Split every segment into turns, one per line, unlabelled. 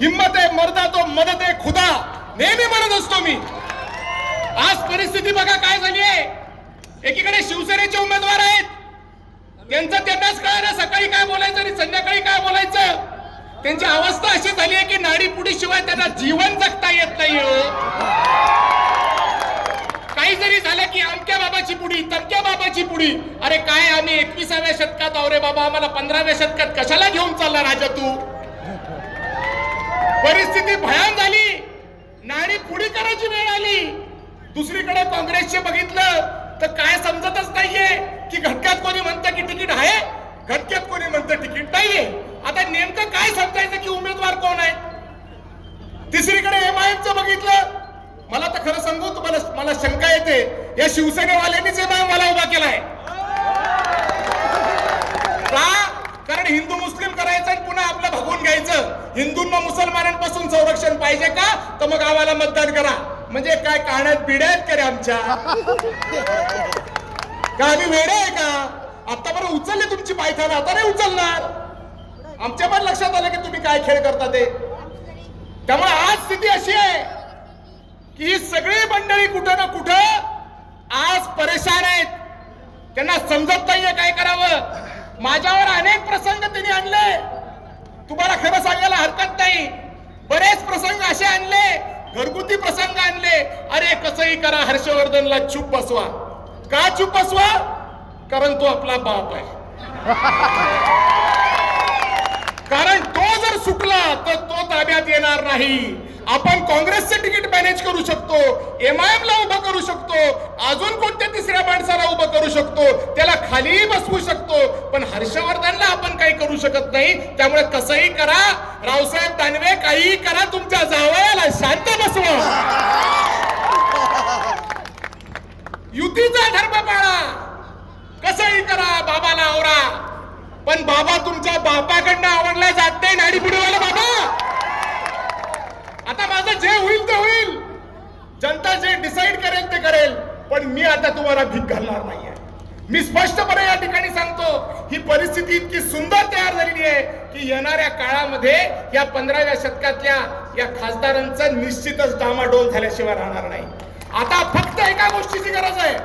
हिम्मत आहे मर्दा तो मदत आहे खुदा. नेहमी म्हणत असतो मी. आज परिस्थिती बघा काय झाली आहे. एकीकडे शिवसेनेचे उमेदवार आहेत. त्यांचं त्यांनाच कळायला सकाळी काय बोलायचं आणि संध्याकाळी काय बोलायचं. त्यांची अवस्था अशी झाली आहे की नाडी पुढी शिवाय त्यांना जीवन जगता येत नाही हो. काही जरी झालं की अमक्या बाबाची पुढी तमक्या बाबाची पुढी. अरे काय आम्ही एकविसाव्या शतकात आहो रे बाबा आम्हाला पंधराव्या शतकात कशाला घेऊन चालला राजा तू? परिस्थिती भयान झाली. नाणी पुढे करायची वेळ आली. दुसरीकडे काँग्रेसचे बघितलं तर काय समजतच नाहीये की घटक्यात कोणी म्हणतं की तिकीट आहे घटक्यात कोणी म्हणतं तिकीट नाहीये. आता नेमकं काय समजायचं की उमेदवार कोण आहे तिसरीकडे एमआयएमचं बघितलं. मला तर खरं सांगू तुम्हाला मला शंका येते. या शिवसेनेवाल्यांनीच एमआयएम मला उभा केलाय का आपण हिंदू मुस्लिम करायचं आणि पुन्हा आपलं भगवून घ्यायचं. हिंदूंना मुसलमानांपासून संरक्षण पाहिजे का? तर मग आम्हाला मतदान करा. म्हणजे काय काढत बिड्यात का रे आमच्या? का आम्ही वेडे आहे का? आतापर्यंत उचलले तुमची पायथान आता नाही उचलणार. आमच्या पण लक्षात आलं की तुम्ही काय खेळ करता ते. त्यामुळे आज स्थिती अशी आहे की ही सगळी मंडळी कुठं ना कुठं आज परेशान आहेत. त्यांना समजत नाहीये काय करावं. माझ्यावर अनेक प्रसंग त्यांनी आणले. तुम्हाला खरं सांगायला हरकत नाही. बरेच प्रसंग असे आणले. घरगुती प्रसंग आणले. अरे कसंही करा हर्षवर्धनला चूप बसवा. का चूप बसवा? कारण तो आपला बाप आहे. कारण तो जर सुटला तर तो ताब्यात येणार नाही. आपण काँग्रेसचं तिकीट मॅनेज करू शकतो एम आय ला उभं करू शकतो अजून कोणत्या तिसऱ्या माणसाला उभं करू शकतो त्याला खाली बसवू शकतो पण हर्षवर्धनला आपण काही करू शकत नाही. त्यामुळे कसंही करा रावसाहेब दानवे काहीही करा तुमच्या जावयाला शांत बसवा. युतीचा धर्म पाळा. कसंही करा बाबाला आवरा. पण बाबा तुमच्या बापाकडनं आवडला जात नाही नाडी पुढे बाबा. जे होईल ते होईल. जनता जे डिसाईड करेल ते करेल. पण मी आता तुम्हाला भीक घालणार नाहीये. मी स्पष्टपणे या ठिकाणी सांगतो ही परिस्थिती इतकी सुंदर तयार झालेली आहे की येणाऱ्या काळामध्ये या पंधराव्या शतकातल्या या खासदारांचं निश्चितच डामाडोल झाल्याशिवाय राहणार नाही. आता फक्त एका गोष्टीची गरज आहे.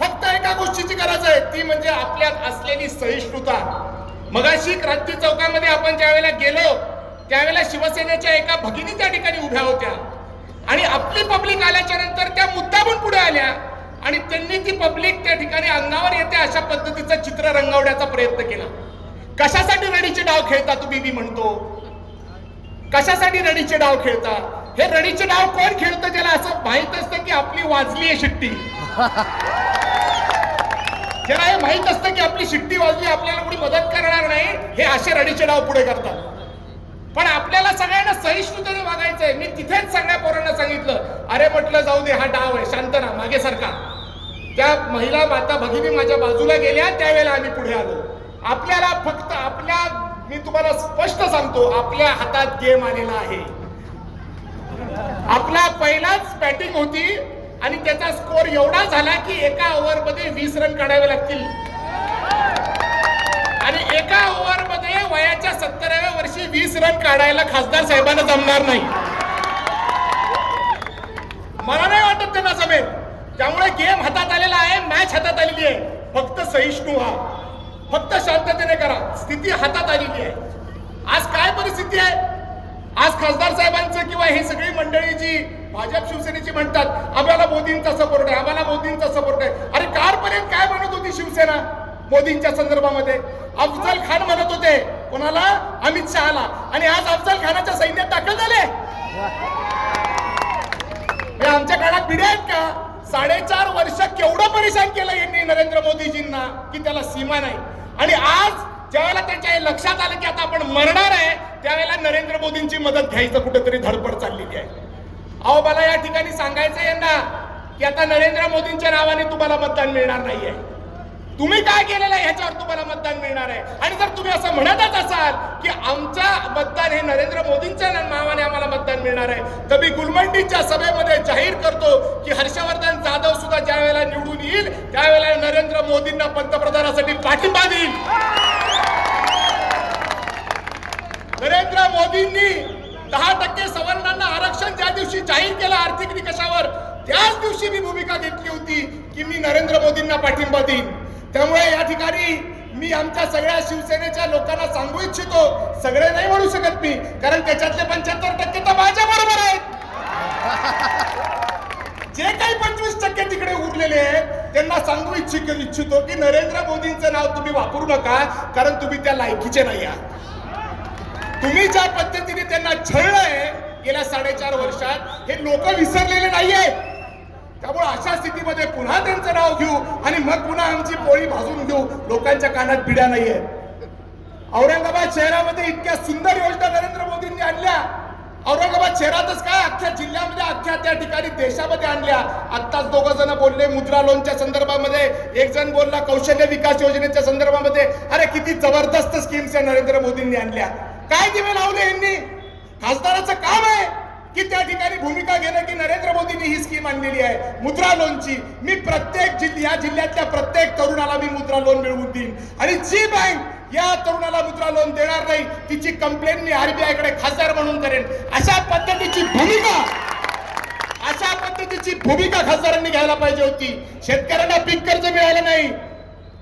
फक्त एका गोष्टीची गरज आहे. ती म्हणजे आपल्यात असलेली सहिष्णुता. मगाशी क्रांती चौकामध्ये आपण ज्यावेळेला गेलो त्यावेळेला शिवसेनेच्या एका भगिनी त्या ठिकाणी उभ्या होत्या. आणि आपली पब्लिक आल्याच्यानंतर त्या मुद्दामून पुढे आल्या. आणि त्यांनी ती पब्लिक त्या ठिकाणी अंगावर येते अशा पद्धतीचं चित्र रंगवण्याचा प्रयत्न केला. कशासाठी रडीचे डाव खेळता तुम्ही मी म्हणतो? कशासाठी रडीचे डाव खेळता? हे रडीचे डाव कोण खेळतं त्याला असं माहीत असतं की आपली वाजली आहे शिट्टी? ज्याला हे माहीत असतं की आपली शिट्टी वाजली आपल्याला कोणी मदत करणार नाही हे असे रडीचे डाव पुढे करतात. पण आपल्याला सगळ्यांना सहिष्णुतेने वागायचंय. मी तिथेच सगळ्या पोरांना सांगितलं अरे म्हटलं जाऊ दे हा डाव आहे शांत ना मागे सरका त्या महिला माता भगिनी माझ्या बाजूला गेल्या त्यावेळेला आम्ही पुढे आलो. आपल्याला फक्त आपल्या मी तुम्हाला स्पष्ट सांगतो आपल्या हातात गेम आलेला आहे. आपला पहिलाच बॅटिंग होती आणि त्याचा स्कोर एवढा झाला की एका ओव्हरमध्ये वीस रन काढावे लागतील. आणि एका ओव्हरमध्ये वयाच्या सत्तराव्या वर्षी वीस रन काढायला खासदार साहेबांना जमणार नाही. मला नाही वाटत त्यांना जमेल. त्यामुळे गेम हातात आलेला आहे मॅच हातात आलेली आहे. फक्त सहिष्णू व्हा फक्त शांततेने करा. स्थिती हातात आलेली आहे. आज काय परिस्थिती आहे? आज खासदार साहेबांचं किंवा ही सगळी मंडळी जी भाजप शिवसेनेची म्हणतात आम्हाला मोदींचा सपोर्ट आहे आम्हाला मोदींचा सपोर्ट आहे. अरे कालपर्यंत काय म्हणत होती शिवसेना मोदींच्या संदर्भामध्ये? अफजल खान म्हणत होते. कोणाला? अमित शहाला. आणि आज अफजल खानाच्या सैन्यात दाखल झाले. आमच्या काळात पिढ्या आहेत का? साडेचार वर्ष केवढं परेशान केलं यांनी नरेंद्र मोदीजींना की त्याला सीमा नाही. आणि आज ज्यावेळेला त्यांच्या लक्षात आलं की आता आपण मरणार आहे त्यावेळेला नरेंद्र मोदींची मदत घ्यायचं कुठेतरी धडपड चाललेली आहे. अहो मला या ठिकाणी सांगायचं यांना की आता नरेंद्र मोदींच्या नावाने तुम्हाला मतदान मिळणार नाहीये. तुम्ही काय केलेलं आहे ह्याच्यावर तुम्हाला मतदान मिळणार आहे. आणि जर तुम्ही असं म्हणतच असाल की आमच्या मतदान हे नरेंद्र मोदींच्या नावाने आम्हाला मतदान मिळणार आहे तर मी गुलमंडीच्या सभेमध्ये जाहीर करतो की हर्षवर्धन जाधव सुद्धा ज्या वेळेला निवडून येईल त्यावेळेला नरेंद्र मोदींना पंतप्रधानासाठी पाठिंबा देईल. नरेंद्र मोदींनी दहा टक्के सवर्णांना आरक्षण ज्या दिवशी जाहीर केलं आर्थिक निकषावर त्याच दिवशी मी भूमिका घेतली होती की मी नरेंद्र मोदींना पाठिंबा देईन. त्यामुळे या ठिकाणी मी आमच्या सगळ्या शिवसेनेच्या लोकांना सांगू इच्छितो सगळे नाही म्हणू शकत मी कारण त्याच्यातले पंच्याहत्तर टक्के तर माझ्या बरोबर आहेत. जे काही पंचवीस टक्के तिकडे उरलेले आहेत त्यांना सांगू इच्छित इच्छितो की नरेंद्र मोदींचं नाव तुम्ही वापरू नका कारण तुम्ही त्या लायकीचे नाही आहात. तुम्ही ज्या पद्धतीने त्यांना छळलंय गेल्या साडेचार वर्षात हे लोक विसरलेले नाहीये त्यामुळे अशा स्थितीमध्ये पुन्हा त्यांचं नाव घेऊ आणि मग पुन्हा आमची पोळी भाजून घेऊ. लोकांच्या कानात पिढ्या नाहीये औरंगाबाद शहरामध्ये इतक्या सुंदर योजना नरेंद्र मोदींनी आणल्या. औरंगाबाद शहरातच काय? अख्ख्या जिल्ह्यामध्ये अख्ख्या त्या ठिकाणी देशामध्ये आणल्या. आत्ताच दोघ जण बोलले मुद्रा लोनच्या संदर्भामध्ये. एक जण बोलला कौशल्य विकास योजनेच्या संदर्भामध्ये. अरे किती जबरदस्त स्कीम्स या नरेंद्र मोदींनी आणल्या. काय दिवे लावले यांनी? खासदाराचं काम आहे. की त्या ठिकाणी भूमिका घेणं की नरेंद्र मोदींनी ही स्कीम आणलेली आहे. मुद्रा लोनची. मी प्रत्येक जिल्ह्या या जिल्ह्यातल्या प्रत्येक तरुणाला मी मुद्रा लोन मिळवून देईन. आणि जी बँक या तरुणाला मुद्रा लोन देणार नाही तिची कंप्लेंट मी आरबीआयकडे खासदार म्हणून करेन. अशा पद्धतीची भूमिका अशा पद्धतीची भूमिका खासदारांनी घ्यायला पाहिजे होती. शेतकऱ्यांना पीक कर्ज मिळालं नाही.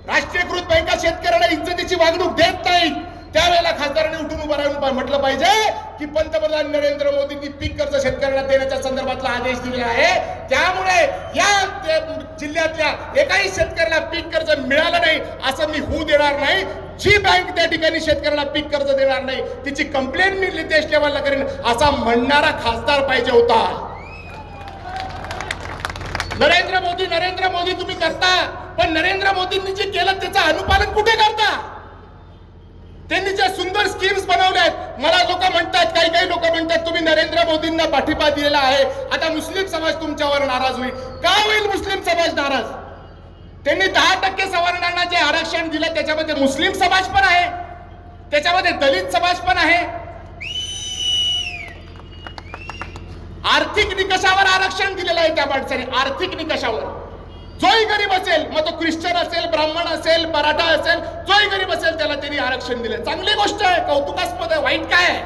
राष्ट्रीयकृत बँका शेतकऱ्यांना इज्जतीची वागणूक देत नाहीत. त्यावेळेला खासदारांनी उठून उभं राहून म्हटलं पाहिजे की पंतप्रधान नरेंद्र मोदींनी पीक कर्ज शेतकऱ्यांना देण्याच्या संदर्भातला आदेश दिलेला आहे. त्यामुळे या जिल्ह्यातल्या एकाही शेतकऱ्याला पीक कर्ज मिळालं नाही असं मी होऊ देणार नाही. जी बँक त्या ठिकाणी शेतकऱ्याला पीक कर्ज देणार नाही तिची कंप्लेंट मी नितेश लेवलला करेन असा म्हणणारा खासदार पाहिजे होता. नरेंद्र मोदी नरेंद्र मोदी तुम्ही करता पण नरेंद्र मोदींनी जे केलं त्याचं अनुपालन कुठे करता? त्यांनी ज्या सुंदर स्कीम्स बनवल्या आहेत मला लोक म्हणतात काही काही लोक म्हणतात तुम्ही नरेंद्र मोदींना पाठिंबा दिलेला आहे. आता मुस्लिम समाज तुमच्यावर नाराज होईल. का होईल मुस्लिम समाज नाराज? त्यांनी दहा टक्के सवर्णांना जे आरक्षण दिलं त्याच्यामध्ये मुस्लिम समाज पण आहे. त्याच्यामध्ये दलित समाज पण आहे. आर्थिक निकषावर आरक्षण दिलेलं आहे त्या माणसाने आर्थिक निकषावर. जोही गरीब असेल मग तो ख्रिश्चन असेल ब्राह्मण असेल मराठा असेल जोही गरीब असेल त्याला त्यांनी आरक्षण दिले. चांगली गोष्ट आहे कौतुकास्पद आहे वाईट काय आहे?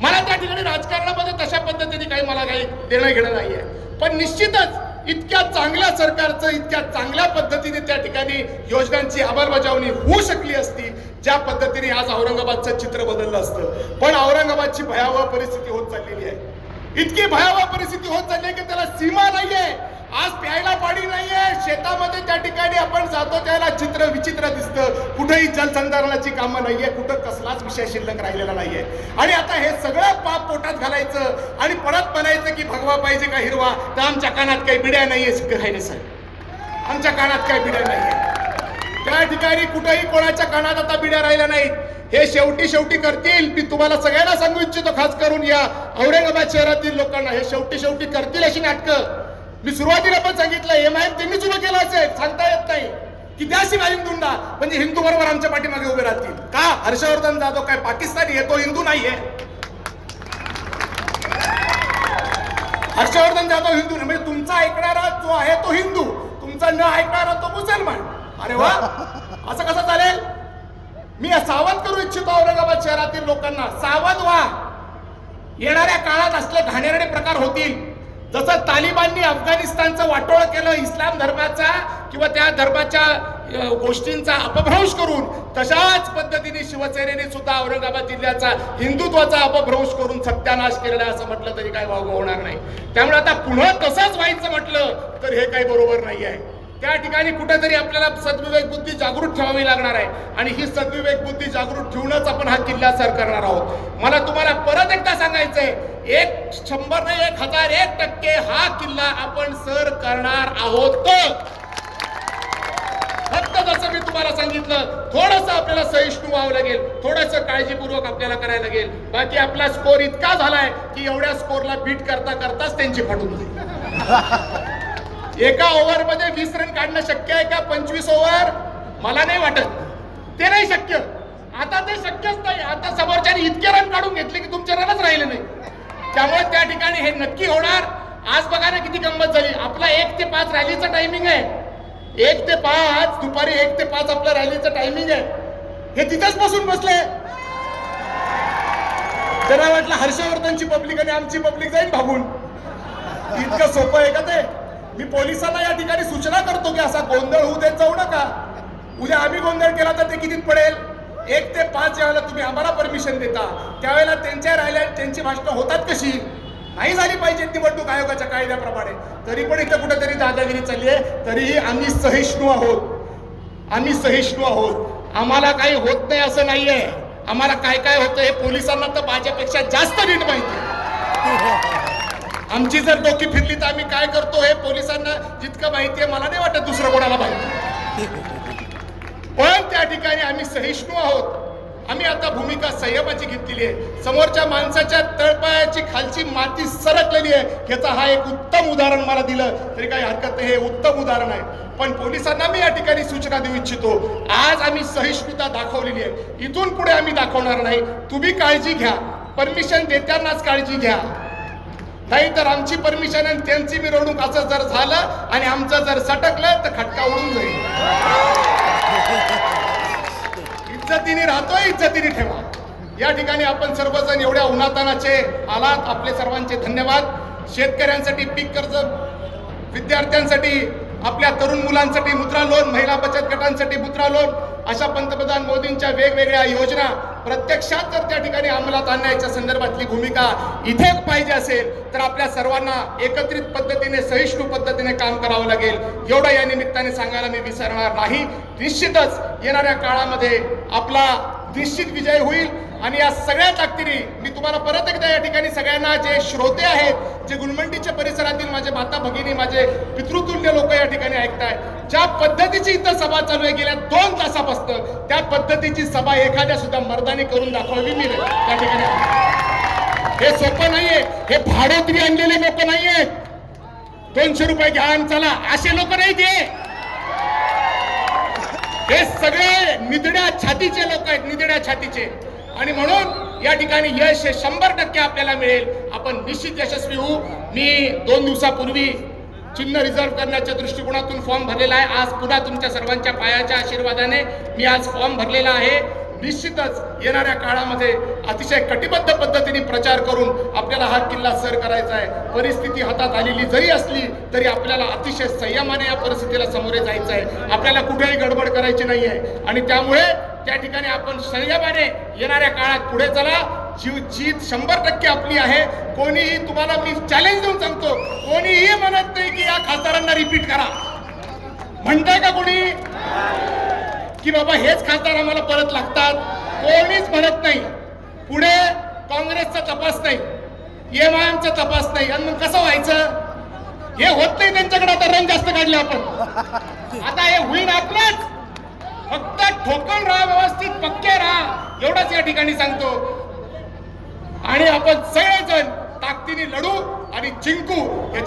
मला त्या ठिकाणी राजकारणामध्ये तशा पद्धतीने काही मला काही देणं घेणं नाहीये पण निश्चितच इतक्या चांगल्या सरकारचं इतक्या चांगल्या पद्धतीने त्या ठिकाणी योजनांची अंमलबजावणी होऊ शकली असती ज्या पद्धतीने आज औरंगाबादचं चित्र बदललं असतं. पण औरंगाबादची भयावह परिस्थिती होत चाललेली आहे. इतकी भयावह परिस्थिती होत चालली आहे की त्याला सीमा नाहीये. आज प्यायला पाणी नाहीये. शेतामध्ये त्या ठिकाणी आपण जातो त्याला चित्र विचित्र दिसतं. कुठेही जलसंधारणाची कामं नाहीये. कुठं कसलाच विषय शिल्लक राहिलेला नाहीये. आणि आता हे सगळं पाप पोटात घालायचं आणि परत म्हणायचं की भगवा पाहिजे का हिरवा तर आमच्या कानात काही बिड्या नाहीये खायने साहेब? आमच्या कानात काही बिड्या नाहीये. त्या ठिकाणी कुठेही कोणाच्या कानात आता बिड्या राहिल्या नाहीत. हे शेवटी शेवटी करतील. मी तुम्हाला सगळ्यांना सांगू इच्छितो खास करून या औरंगाबाद शहरातील लोकांना. हे शेवटी शेवटी करतील अशी नाटकं. मी सुरुवातीला पण सांगितलं एम आय एम त्यांनीच उभं केलं असेल. सांगता येत नाही. की द्या शिवा दुंडा म्हणजे हिंदू बरोबर आमच्या पाठीमागे उभे राहतील. का? हर्षवर्धन जाधव काय पाकिस्तानी आहे? तो हिंदू नाहीये. हर्षवर्धन जाधव हिंदू नाही. म्हणजे तुमचा ऐकणारा जो आहे तो हिंदू. तुमचा न ऐकणारा तो मुसलमान. अरे वा! असं कसं चालेल? मी सावध करू इच्छितो औरंगाबाद शहरातील लोकांना. सावध व्हा. येणाऱ्या काळात असले घाणेरडे प्रकार होतील. जसं तालिबाननी अफगाणिस्तानचं वाटोळ केलं इस्लाम धर्माचा किंवा त्या धर्माच्या गोष्टींचा अपभ्रंश करून तशाच पद्धतीने शिवसेनेने सुद्धा औरंगाबाद जिल्ह्याचा हिंदुत्वाचा अपभ्रंश करून सत्यानाश केलेला असं म्हटलं तरी काय वाव होणार नाही. त्यामुळे आता पुन्हा तसंच व्हायचं म्हटलं तर हे काही बरोबर नाही आहे. त्या ठिकाणी कुठेतरी आपल्याला सद्विवेक बुद्धी जागृत ठेवावी लागणार आहे. आणि ही सद्विवेक बुद्धी जागृत ठेवूनच आपण हा किल्ला सर करणार आहोत. मला तुम्हाला परत एकदा सांगायचंय एक शंभर नाही एक हजार एक टक्के हा किल्ला आपण सर करणार आहोत. फक्त जसं मी तुम्हाला सांगितलं थोडस आपल्याला सहिष्णू व्हावं लागेल थोडस काळजीपूर्वक आपल्याला करायला लागेल. बाकी आपला स्कोर इतका झालाय की एवढ्या स्कोरला बीट करता करताच त्यांची फाटून जाईल. एका ओव्हरमध्ये वीस रन काढणं शक्य आहे का? पंचवीस ओव्हर मला नाही वाटत. ते नाही शक्य. आता ते शक्यच नाही. आता समोरच्याने इतके रन काढून घेतले की तुमचे रनच राहिले नाही. त्यामुळे त्या ठिकाणी हे नक्की होणार. आज बघा ना किती गंमत झाली. आपला एक ते पाच रॅलीचा टायमिंग आहे. एक ते पाच दुपारी एक ते पाच आपला रॅलीचं टायमिंग आहे. हे तिथेच बसून बसले. त्यांना वाटलं हर्षवर्धनची पब्लिक आणि आमची पब्लिक जाईल भागून. इतकं सोपं आहे का ते? मी पोलिसांना या ठिकाणी सूचना करतो की असा गोंधळ होऊ देत जाऊ नका. उद्या आम्ही गोंधळ केला तर ते कितीत पडेल? एक ते पाच ज्यावेळेला तुम्ही आम्हाला परमिशन देता त्यावेळेला त्यांच्या राहिल्या त्यांची भाषणं होतात कशी? नाही झाली पाहिजे निवडणूक आयोगाच्या कायद्याप्रमाणे. तरी पण इथं कुठेतरी दादागिरी चालली आहे. तरीही आम्ही सहिष्णू आहोत. आम्ही सहिष्णू आहोत. आम्हाला काही होत नाही असं नाहीये. आम्हाला काय काय होतं हे पोलिसांना तर माझ्यापेक्षा जास्त नीट माहिती आहे. आमची जर डोकी फिरली तर आम्ही काय करतो हे पोलिसांना जितकं माहिती आहे मला नाही वाटत दुसरं कोणाला माहिती. पण त्या ठिकाणी आम्ही सहिष्णू आहोत. आम्ही आता भूमिका संयमाची घेतलेली आहे. समोरच्या माणसाच्या तळपायाची खालची माती सरकलेली आहे. ह्याचा हा एक उत्तम उदाहरण मला दिलं. तरी काही हरकत नाही हे उत्तम उदाहरण आहे. पण पोलिसांना मी या ठिकाणी सूचना देऊ इच्छितो. आज आम्ही सहिष्णुता दाखवलेली आहे. इथून पुढे आम्ही दाखवणार नाही. तुम्ही काळजी घ्या. परमिशन देतानाच काळजी घ्या. नाही तर आमची परमिशन आणि त्यांची मिरवणूक असं जर झालं आणि आमचं जर सटकलं तर खटका उडून जाईल. इज्जतीने राहतोय इज्जतीने ठेवा. या ठिकाणी आपण सर्वजण एवढ्या उन्हातानाचे आलात. आपले सर्वांचे धन्यवाद. शेतकऱ्यांसाठी पीक कर्ज विद्यार्थ्यांसाठी आपल्या तरुण मुलांसाठी मुद्रा लोन महिला बचत गटांसाठी मुद्रा लोन अशा पंतप्रधान मोदींच्या वेगवेगळ्या योजना प्रत्यक्षात जर त्या ठिकाणी अंमलात आणण्याच्या संदर्भातली भूमिका इथे पाहिजे असेल तर आपल्या सर्वांना एकत्रित पद्धतीने सहिष्णू पद्धतीने काम करावं लागेल. एवढं या निमित्ताने सांगायला मी विसरणार नाही. निश्चितच येणाऱ्या काळामध्ये आपला निश्चित विजय होईल. आणि या सगळ्या ताकदीने मी तुम्हाला परत एकदा या ठिकाणी सगळ्यांना जे श्रोते आहेत जे गुलमंडीच्या परिसरातील माझे माता भगिनी माझे पितृतुल्य लोक या ठिकाणी ऐकताय ज्या पद्धतीची इथं सभा चालू आहे गेल्या दोन तासापासून त्या पद्धतीची सभा एखाद्या सुद्धा मर्दाने करून दाखवावी मी त्या ठिकाणी हे सोपं नाहीये. हे भाडोत्री आणलेले लोक नाहीयेत. दोनशे रुपये घ्या आणि चला. असे लोक नाही ते हे सगळे निधड्या छातीचे लोक आहेत निधड्या छातीचे. आणि म्हणून या ठिकाणी यश हे शंभर टक्के आपल्याला मिळेल. आपण निश्चित यशस्वी होऊ. मी दोन दिवसापूर्वी चिन्ह रिझर्व करण्याच्या दृष्टिकोनातून फॉर्म भरलेला आहे. आज पुन्हा तुमच्या सर्वांच्या पायाच्या आशीर्वादाने मी आज फॉर्म भरलेला आहे. निश्चितच येणाऱ्या काळामध्ये अतिशय कटिबद्ध पद्धतीने प्रचार करून आपल्याला हा किल्ला सर करायचा आहे. परिस्थिती हातात आलेली जरी असली तरी आपल्याला अतिशय संयमाने या परिस्थितीला सामोरे जायचं आहे. आपल्याला कुठेही गडबड करायची नाही आहे. आणि त्यामुळे त्या ठिकाणी आपण संयमाने येणाऱ्या काळात पुढे चला. जीव जीत शंभर टक्के आपली आहे. कोणीही तुम्हाला मी चॅलेंज देऊन सांगतो कोणीही म्हणत नाही की या खासदारांना रिपीट करा. म्हणताय का कोणी? की बाबा हेच खासदार आम्हाला परत लागतात. कोणीच म्हणत नाही. पुढे काँग्रेसचा तपास नाही. एम आय एमचा तपास नाही. आणि मग कसं व्हायचं? हे होत नाही त्यांच्याकडे आता रंग जास्त काढले आपण. आता हे होईल आपलंच. फक्त ठोकण राहा व्यवस्थित पक्के राहा. एवढाच या ठिकाणी सांगतो. आणि आपण सगळेजण ताकदीने लढू आणि जिंकू. याच्या